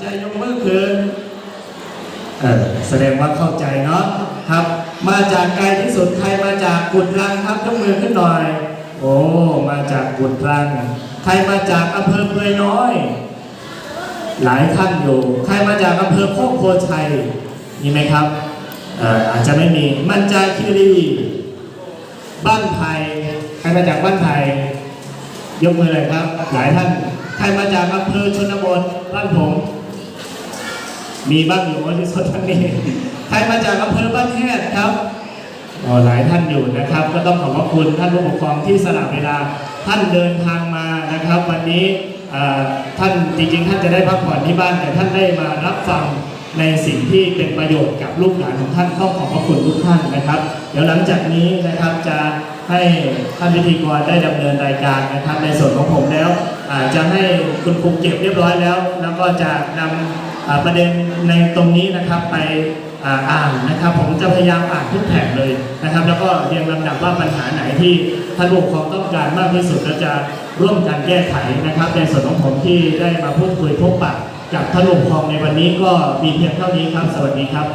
ใจยกมือขึ้นเออแสดงว่าเข้าใจเนาะครับ มาจากไกลที่สุดใครมาจากกุดรังครับยกมือขึ้นหน่อย โอ้มาจากกุดรังใครมาจากอำเภอเปือยน้อย หลายท่านอยู่ใครมาจากอำเภอโคกโพชัยมีไหมครับเอ่ออาจจะไม่มีมันจาคีรีบ้านไผ่ใครมาจากบ้านไผ่ยกมือเลยครับ หลายท่านใครมาจากอำเภอชนบทบ้านผม มีบ้างอยู่ที่สุดทั้งนี้ใครมาจากอำเภอบ้านแฮดครับอ๋อหลายท่านอยู่นะครับ ก็ต้องขอบพระคุณท่านผู้ปกครองที่สละเวลาท่านเดินทางมานะครับ วันนี้ท่านจริงๆ ท่านจะได้พักผ่อนที่บ้านแต่ท่านได้มารับฟังในสิ่งที่เป็นประโยชน์กับลูกหลานของท่านต้องขอบพระคุณทุกท่านนะครับ เดี๋ยวหลังจากนี้นะครับจะ ให้ท่านพิธีกรได้ดำเนินรายการนะครับในส่วนของผมแล้วจะให้คุณครูเก็บเรียบร้อยแล้ว แล้วก็จะนำอ่าประเด็นในตรงนี้นะครับไปอ่านนะครับ ผมจะพยายามอ่านทุกแผ่นเลยนะครับ แล้วก็เรียงลำดับว่าปัญหาไหนที่ท่านผู้ปกครองต้องการมากที่สุดและจะร่วมกันแก้ไขนะครับ ในส่วนของผมที่ได้มาพูดคุยพบปะกับท่านผู้ปกครองในวันนี้ก็มีเพียงเท่านี้ครับ สวัสดีครับ